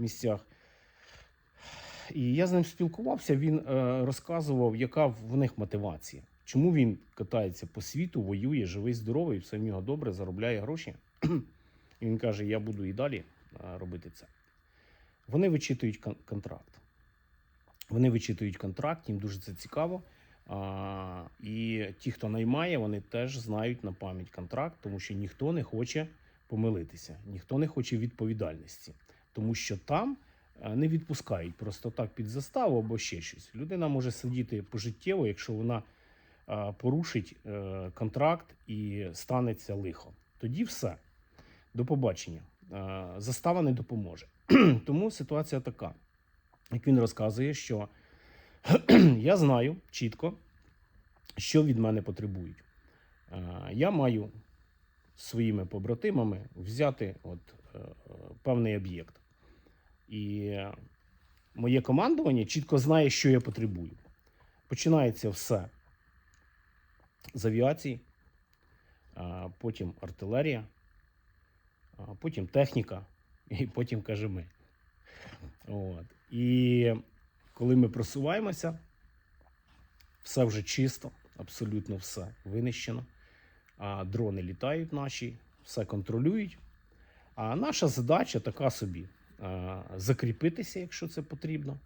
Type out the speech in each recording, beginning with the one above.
місцях. І я з ним спілкувався, він е, розказував, яка в них мотивація. Чому він катається по світу, воює, живий, здоровий, все в нього добре, заробляє гроші. І він каже: Я буду і далі е, робити це. Вони вичитують кон- контракт. Вони вичитують контракт, їм дуже це цікаво. А, і ті, хто наймає, вони теж знають на пам'ять контракт, тому що ніхто не хоче помилитися, ніхто не хоче відповідальності, тому що там е, не відпускають просто так під заставу або ще щось. Людина може сидіти пожиттєво, якщо вона е, порушить е, контракт і станеться лихо. Тоді все. До побачення. Застава не допоможе. Тому ситуація така. Як він розказує, що я знаю чітко, що від мене потребують. Я маю своїми побратимами взяти от, певний об'єкт. І моє командування чітко знає, що я потребую. Починається все з авіації, потім артилерія, потім техніка, і потім каже ми. От. І коли ми просуваємося, все вже чисто, абсолютно все винищено. А дрони літають наші, все контролюють. А наша задача така собі: закріпитися, якщо це потрібно,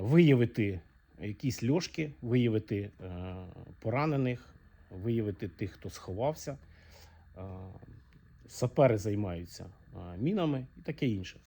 виявити якісь льошки, виявити е, поранених, виявити тих, хто сховався. Сапери займаються мінами і таке інше.